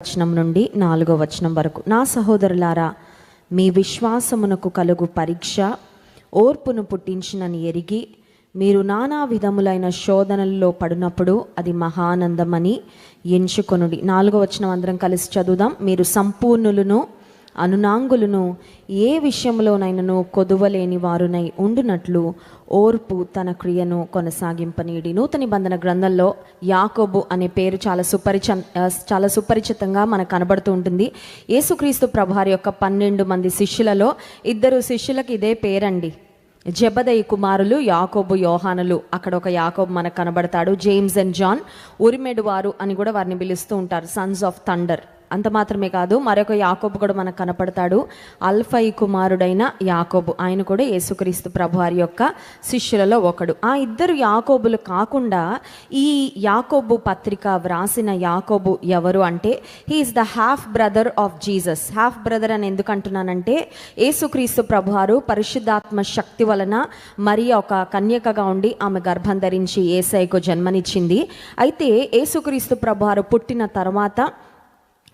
వచనం నుండి నాలుగో వచనం వరకు. నా సహోదరులారా మీ విశ్వాసమునకు కలుగు పరీక్ష ఓర్పును పుట్టించినని ఎరిగి మీరు నానా విధములైన శోధనల్లో పడినప్పుడు అది మహానందమని ఎంచుకొనుడి. నాలుగో వచనం అందరం కలిసి చదువుదాం. మీరు సంపూర్ణులను అనునాంగులను ఏ విషయంలోనైనను కొదువలేని వారునై ఉండునట్లు ఓర్పు తన క్రియను కొనసాగింపనీడి. నూతన నిబంధన గ్రంథంలో యాకోబు అనే పేరు చాలా సుపరిచ చాలా సుపరిచితంగా మనకు కనబడుతూ ఉంటుంది. యేసుక్రీస్తు ప్రభువారి యొక్క పన్నెండు మంది శిష్యులలో ఇద్దరు శిష్యులకు ఇదే పేరండి. జబదయి కుమారులు యాకోబు యోహానులు. అక్కడ ఒక యాకోబు మనకు కనబడతాడు. జేమ్స్ అండ్ జాన్ ఉరిమెడు వారు అని కూడా వారిని పిలుస్తూ ఉంటారు. సన్స్ ఆఫ్ థండర్ అంత మాత్రమే కాదు మరొక యాకోబు కూడా మనకు కనపడతాడు. అల్ఫై కుమారుడైన యాకోబు ఆయన కూడా యేసుక్రీస్తు ప్రభువారి యొక్క శిష్యులలో ఒకడు. ఆ ఇద్దరు యాకోబులు కాకుండా ఈ యాకోబు పత్రిక వ్రాసిన యాకోబు ఎవరు అంటే he is the half brother of Jesus half brother అని ఎందుకు అంటున్నానంటే యేసుక్రీస్తు ప్రభువారు పరిశుద్ధాత్మ శక్తి వలన మరి ఒక కన్యకగా ఉండి ఆమె గర్భం ధరించి ఏసైకు జన్మనిచ్చింది. అయితే యేసుక్రీస్తు ప్రభువారు పుట్టిన తర్వాత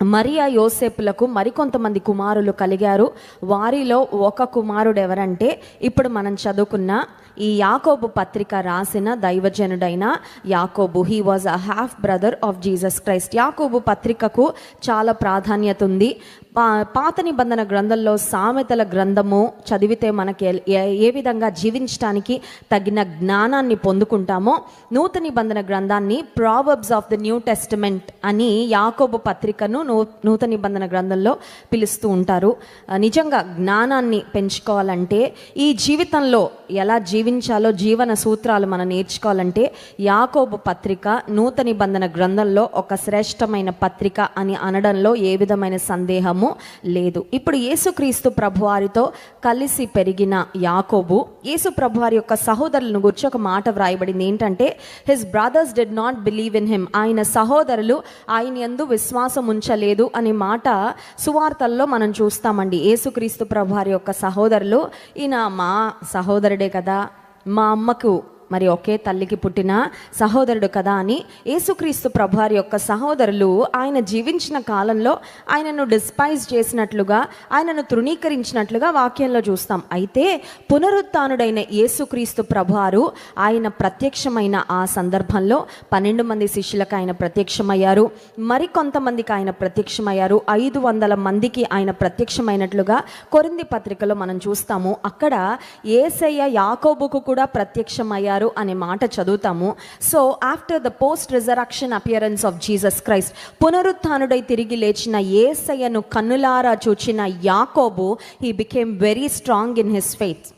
మరియా యోసేపులకు మరికొంతమంది కుమారులు కలిగారు. వారిలో ఒక కుమారుడు ఎవరంటే ఇప్పుడు మనం చదువుకున్న ఈ యాకోబు పత్రిక రాసిన దైవజనుడైన Yakobu. He was a half brother of Jesus Christ Yakobu పత్రికకు చాలా ప్రాధాన్యత ఉంది. పా- పాత నిబంధన గ్రంథంలో సామెతల గ్రంథము చదివితే మనకి ఏ- ఏ విధంగా జీవించడానికి తగిన జ్ఞానాన్ని పొందుకుంటామో నూతన నిబంధన గ్రంథాన్ని proverbs of the new testament అని యాకోబు పత్రికను నూతన నిబంధన గ్రంథంలో పిలుస్తూ ఉంటారు. నిజంగా జ్ఞానాన్ని పెంచుకోవాలంటే ఈ జీవితంలో ఎలా జీవించాలో జీవన సూత్రాలు మనం నేర్చుకోవాలంటే యాకోబు పత్రిక నూతన నిబంధన గ్రంథంలో ఒక శ్రేష్టమైన పత్రిక అని అనడంలో ఏ విధమైన సందేహము లేదు. ఇప్పుడు యేసుక్రీస్తు ప్రభువారితో కలిసి పెరిగిన యాకోబు యేసు ప్రభువారి యొక్క సహోదరులను గురించి ఒక మాట వ్రాయబడింది. ఏంటంటే his brothers did not believe in him ఆయన సహోదరులు ఆయన ఎందు విశ్వాసం ఉంచలేదు అనే మాట సువార్తల్లో మనం చూస్తామండి. యేసుక్రీస్తు ప్రభువారి యొక్క సహోదరులు ఈయన మా సహోదరుడే కుమారుడే కదా మా అమ్మకు మరి ఒకే తల్లికి పుట్టిన సహోదరుడు కదా అని యేసుక్రీస్తు ప్రభువారి యొక్క సహోదరులు ఆయన జీవించిన కాలంలో ఆయనను డిస్పైజ్ చేసినట్లుగా ఆయనను తృణీకరించినట్లుగా వాక్యంలో చూస్తాం. అయితే పునరుత్నుడైన యేసుక్రీస్తు ప్రభువారు ఆయన ప్రత్యక్షమైన ఆ సందర్భంలో పన్నెండు మంది శిష్యులకు ఆయన ప్రత్యక్షమయ్యారు. మరి కొంతమందికి ఆయన ప్రత్యక్షమయ్యారు. ఐదు వందల మందికి ఆయన ప్రత్యక్షమైనట్లుగా కొరింది పత్రికలో మనం చూస్తాము. అక్కడ ఏసయ్య యాకోబుకు కూడా ప్రత్యక్షమయ్యారు. అనే మాట చదువుతాము. So after the post resurrection appearance of Jesus Christ పునరుత్నుడై తిరిగి లేచిన ఏసయ్యను కన్నులారా చూచిన Yakobu he became very strong in his faith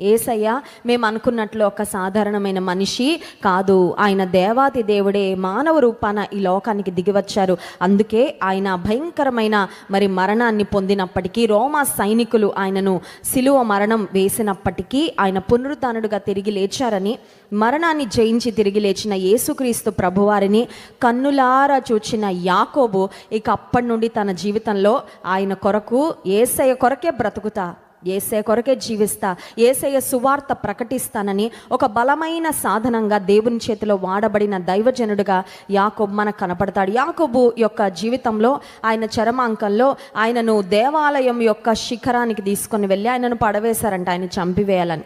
Yesayya మేము అనుకున్నట్లు ఒక సాధారణమైన మనిషి కాదు. ఆయన దేవాతి దేవుడే మానవ రూపాన ఈ లోకానికి దిగివచ్చారు. అందుకే ఆయన భయంకరమైన మరి మరణాన్ని పొందినప్పటికీ రోమా సైనికులు ఆయనను సిలువ మరణం వేసినప్పటికీ ఆయన పునరుద్ధానుడుగా తిరిగి లేచారని మరణాన్ని జయించి తిరిగి లేచిన యేసుక్రీస్తు ప్రభువారిని కన్నులారా చూచిన యాకోబు ఇక అప్పటి నుండి తన జీవితంలో ఆయన కొరకు ఏసయ్య కొరకే బ్రతుకుతా. ఏసే కొరకే జీవిస్తా ఏసయ సువార్త ప్రకటిస్తానని ఒక బలమైన సాధనంగా దేవుని చేతిలో వాడబడిన దైవజనుడిగా యాకోబు మనకు కనపడతాడు. యాకోబు యొక్క జీవితంలో ఆయన చరమాంకంలో ఆయనను దేవాలయం యొక్క శిఖరానికి తీసుకొని వెళ్ళి ఆయనను పడవేశారంట ఆయన చంపివేయాలని.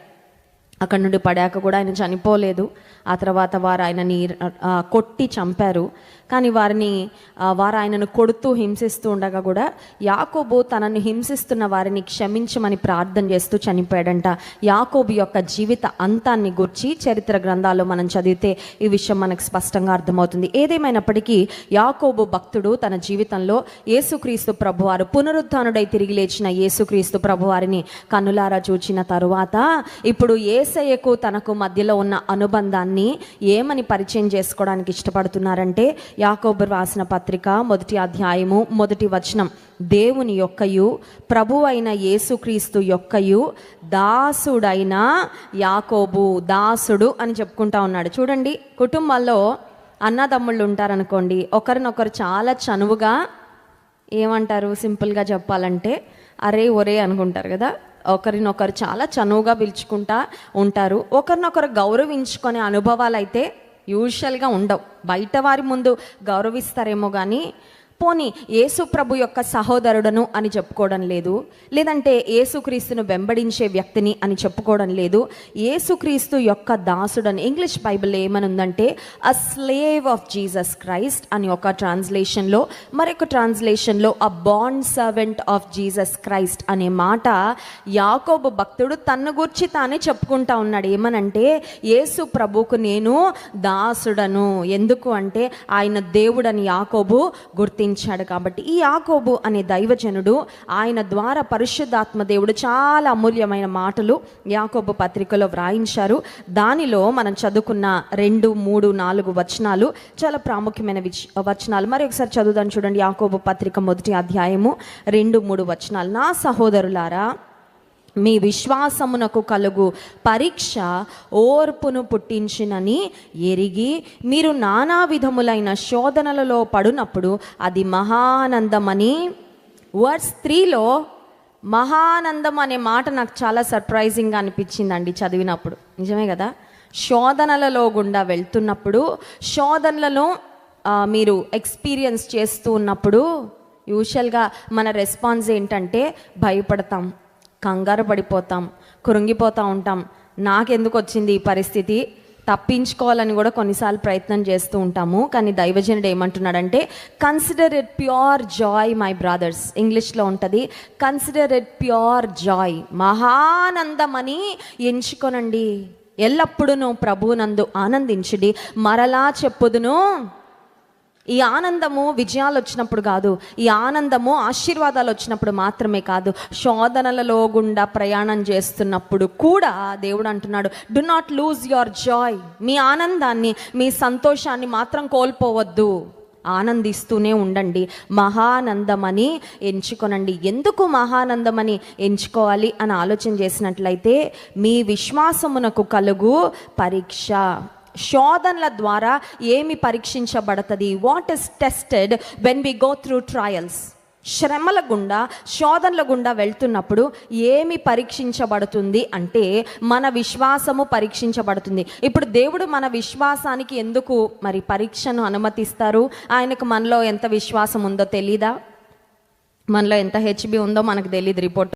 అక్కడ నుండి పడాక కూడా ఆయన చనిపోలేదు. ఆ తర్వాత వారు ఆయనని కొట్టి చంపారు. కానీ వారిని వారు ఆయనను కొడుతూ హింసిస్తూ ఉండగా కూడా యాకోబు తనను హింసిస్తున్న వారిని క్షమించమని ప్రార్థన చేస్తూ చనిపోయాడంట. యాకోబు యొక్క జీవిత అంతాన్ని గుర్చి చరిత్ర గ్రంథాల్లో మనం చదివితే ఈ విషయం మనకు స్పష్టంగా అర్థమవుతుంది. ఏదేమైనప్పటికీ యాకోబు భక్తుడు తన జీవితంలో యేసుక్రీస్తు ప్రభువారు పునరుద్ధానుడై తిరిగి లేచిన యేసుక్రీస్తు ప్రభువారిని కన్నులారా చూచిన తరువాత ఇప్పుడు ఏసయ్యకు తనకు మధ్యలో ఉన్న అనుబంధాన్ని ఏమని పరిచయం చేసుకోవడానికి ఇష్టపడుతున్నారంటే యాకోబు రాసిన పత్రిక మొదటి అధ్యాయము మొదటి వచనం. దేవుని యొక్కయు ప్రభు అయిన యేసుక్రీస్తు యొక్కయు దాసుడైన యాకోబు దాసుడు అని చెప్పుకుంటా ఉన్నాడు. చూడండి కుటుంబాల్లో అన్నదమ్ముళ్ళు ఉంటారనుకోండి ఒకరినొకరు చాలా చనువుగా ఏమంటారు? సింపుల్గా చెప్పాలంటే అరే ఒరే అనుకుంటారు కదా? ఒకరినొకరు చాలా చనువుగా పిలుచుకుంటా ఉంటారు. ఒకరినొకరు గౌరవించుకునే అనుభవాలు అయితే యూజువల్గా ఉండవు. బయట వారి ముందు గౌరవిస్తారేమో కానీ పోనీ యేసు ప్రభు యొక్క సహోదరుడను అని చెప్పుకోవడం లేదు? లేదంటే యేసుక్రీస్తును వెంబడించే వ్యక్తిని అని చెప్పుకోవడం లేదు? యేసుక్రీస్తు యొక్క దాసుడని ఇంగ్లీష్ బైబిల్ ఏమని ఉందంటే a slave of Jesus Christ అని ఒక ట్రాన్స్లేషన్లో మరొక ట్రాన్స్లేషన్లో a bond servant of Jesus Christ అనే మాట యాకోబు భక్తుడు తన్ను గుర్చి తానే చెప్పుకుంటా ఉన్నాడు. ఏమనంటే యేసు ప్రభుకు నేను దాసుడను. ఎందుకు అంటే ఆయన దేవుడని యాకోబు గుర్తించాడు కాబట్టి ఈ యాకోబు అనే దైవజనుడు ఆయన ద్వారా పరిశుద్ధాత్మ దేవుడు చాలా అమూల్యమైన మాటలు యాకోబు పత్రికలో వ్రాయించారు. దానిలో మనం చదువుకున్న రెండు మూడు నాలుగు వచనాలు చాలా ప్రాముఖ్యమైన వచనాలు. మరి ఒకసారి చదువుదాం చూడండి యాకోబు పత్రిక మొదటి అధ్యాయము రెండు మూడు వచనాలు. నా సహోదరులారా మీ విశ్వాసమునకు కలుగు పరీక్ష ఓర్పును పుట్టించినని ఎరిగి మీరు నానా విధములైన శోధనలలో పడినప్పుడు అది మహానందమని వర్స్ త్రీలో మహానందం అనే మాట నాకు చాలా సర్ప్రైజింగ్గా అనిపించిందండి చదివినప్పుడు. నిజమే కదా? శోధనలలో గుండా వెళ్తున్నప్పుడు శోధనలను మీరు ఎక్స్పీరియన్స్ చేస్తూ ఉన్నప్పుడు యూజువల్గా మన రెస్పాన్స్ ఏంటంటే భయపడతాం. కంగారు పడిపోతాం కృంగిపోతూ ఉంటాం. నాకెందుకు వచ్చింది ఈ పరిస్థితి? తప్పించుకోవాలని కూడా కొన్నిసార్లు ప్రయత్నం చేస్తూ ఉంటాము. కానీ దైవజనుడు ఏమంటున్నాడంటే consider it pure joy my brothers ఇంగ్లీష్లో ఉంటుంది కన్సిడర్ ఇట్ ప్యూర్ జాయ్ మహానందమని ఎంచుకొనండి. ఎల్లప్పుడూ ప్రభువునందు ఆనందించుడి. మరలా చెప్పుదును. ఈ ఆనందము విజయాలు వచ్చినప్పుడు కాదు ఈ ఆనందము ఆశీర్వాదాలు వచ్చినప్పుడు మాత్రమే కాదు శోధనలలో గుండా ప్రయాణం చేస్తున్నప్పుడు కూడా దేవుడు అంటున్నాడు do not lose your joy మీ ఆనందాన్ని మీ సంతోషాన్ని మాత్రం కోల్పోవద్దు. ఆనందిస్తూనే ఉండండి. మహానందమని ఎంచుకొనండి. ఎందుకు మహానందమని ఎంచుకోవాలి అని ఆలోచన చేసినట్లయితే మీ విశ్వాసమునకు కలుగు పరీక్ష. శోధనల ద్వారా ఏమి పరీక్షించబడుతుంది? What is tested when we go through trials శ్రమల గుండా శోధనల గుండా వెళ్తున్నప్పుడు ఏమి పరీక్షించబడుతుంది అంటే మన విశ్వాసము పరీక్షించబడుతుంది. ఇప్పుడు దేవుడు మన విశ్వాసానికి ఎందుకు మరి పరీక్షను అనుమతిస్తారు? ఆయనకు మనలో ఎంత విశ్వాసం ఉందో తెలీదా? మనలో ఎంత హెచ్బి ఉందో మనకు తెలియదు రిపోర్ట్.